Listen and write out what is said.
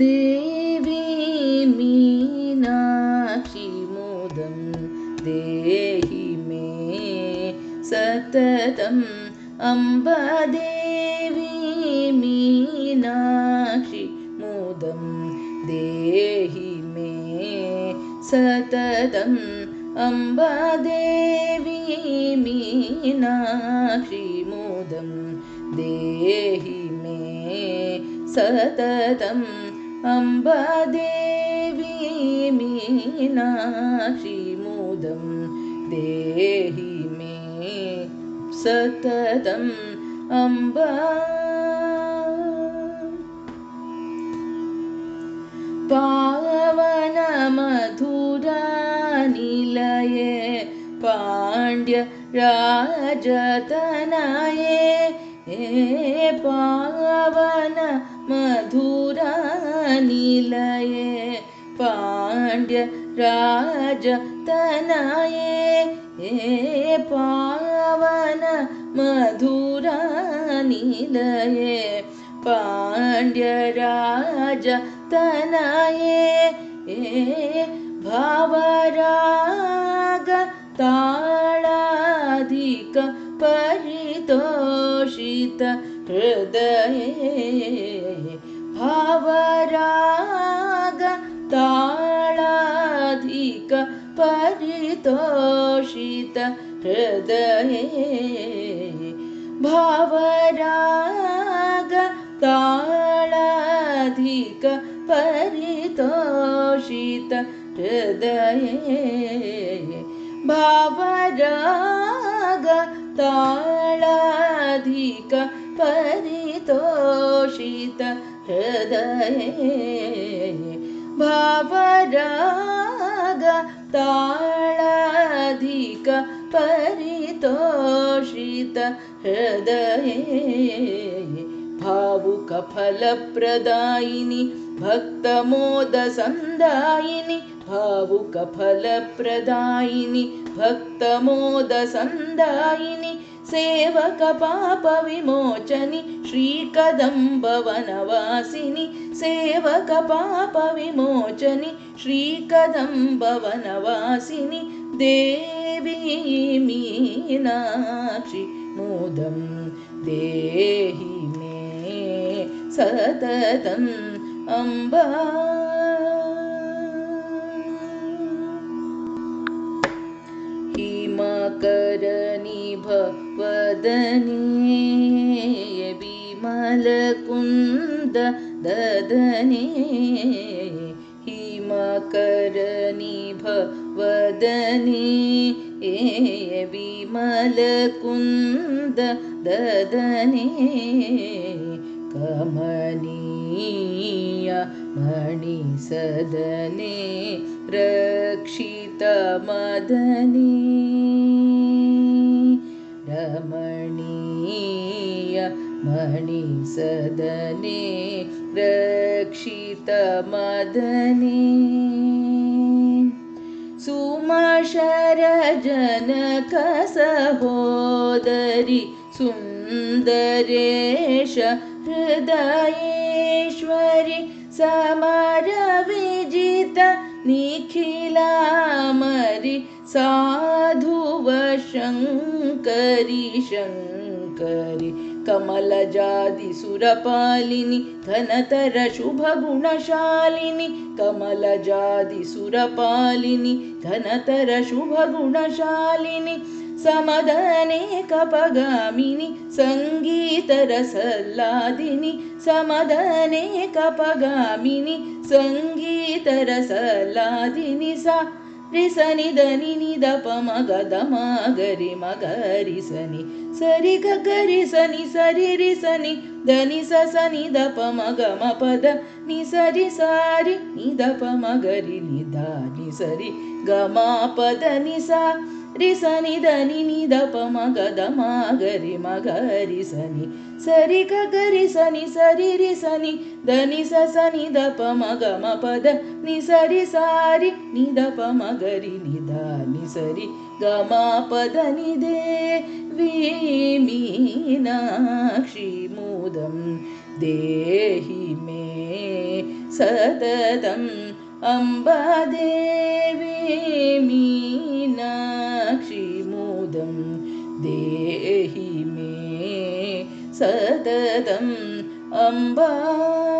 ेवी मीनाक्षि मोदं देहि मे सततं अम्बादेवी मीनाक्षि मोदं देहि मे सततं अम्बादेवी मीनाक्षि मोदं देहि मे सततं अम्बदेवी मीनाक्षि मोदं देहि मे सततम् अम्ब। पावनमधुरानिलये पाण्ड्य राजतनये हे पावन मधुरानिलये पाण्ड्य राजतनये हे पावन मधुरानिलये पाण्ड्यराजतनये हे भावराग ताळाधिक परितोषित हृदये भावराग ताळाधिक परितोषित हृदये। भावराग ताळाधिक परितोषित हृदये। भावराग ताळाधिक परितोषित हृदये भावराग ताळाधिक परितोषित हृदये भावुकफलप्रदायिनि भक्तमोदसन्दायिनि भावुकफलप्रदायिनि भक्तमोदसन्दायिनि सेवकपापविमोचनि श्रीकदम्बवनवासिनि सेवकपापविमोचनि श्रीकदम्बवनवासिनि देवी मीनाक्षि मोदं देहि मे सततम् अम्बा हिमकरनिभवदने विमलकुन्द ददने ए विमलकुन्द ददने कमनीय मणिसदने रक्षितमदने मणिसदने रक्षितमदने सुमशरजनकसहोदरि सुन्दरेश हृदयेश्वरि समरविजित निखिलामरि साधुवशङ्करि शङ्करि कमलजादिसुरपालिनि घनतरशुभगुणशालिनि कमलजादिसुरपालिनि घनतरशुभगुणशालिनि समदने कपगामिनि सङ्गीतरसल्लादिनि समदने ರಿಸನಿ ಧನಿ ನಿ ದಪ ಮಗ ಗರಿ ಮಗ ರಿಸನಿ. ಸರಿ ಗ ಗರಿ ಸರಿ ರಿಸನಿ ಧನಿ ಸ ದಪ ಮಗ ಮ ಪದ ನಿ ಸರಿ ಸಾರಿ ನಿದಪ ಮಗರಿ ನಿ ಧ ನಿ ಸರಿ ಗ ನಿ ಸಾ సని దని నిదప మగద మగరి మగరి సని సరి గరి సని సరి రి సని దని స సని దప మగ మ పద ని సరి సారి ని దప మగరి నిదా ని సరి గ మా పద ని దే వి మీనాక్షి మూదం దేహి మే 舍得等，等不。